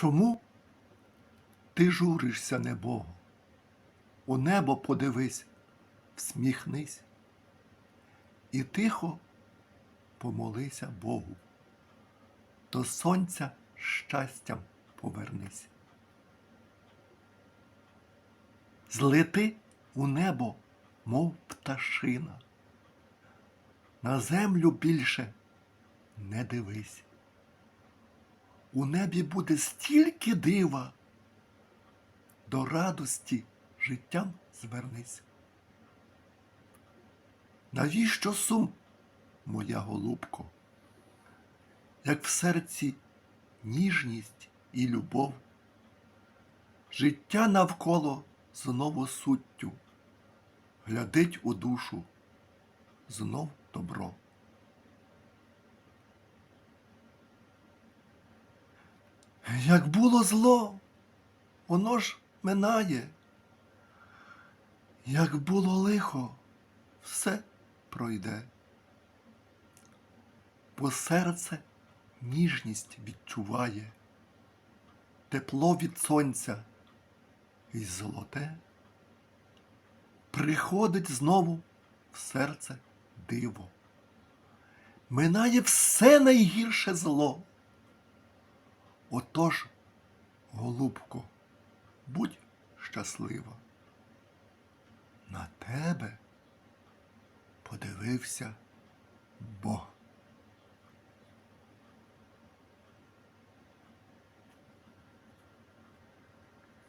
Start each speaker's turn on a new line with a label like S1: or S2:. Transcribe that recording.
S1: Чому ти журишся, небого? У небо подивись, всміхнись і тихо помолися Богу. До сонця щастям повернись. Злети у небо, мов пташина. На землю більше не дивись. У небі буде стільки дива, до радості життям звернись. Навіщо сум, моя голубко? Як в серці ніжність і любов, життя навколо знову суттю, глядить у душу знов добро. Як було зло, воно ж минає. Як було лихо, все пройде. Бо серце ніжність відчуває, тепло від сонця і золоте. Приходить знову в серце диво. Минає все найгірше зло. Отож, голубко, будь щаслива. На тебе подивився Бог.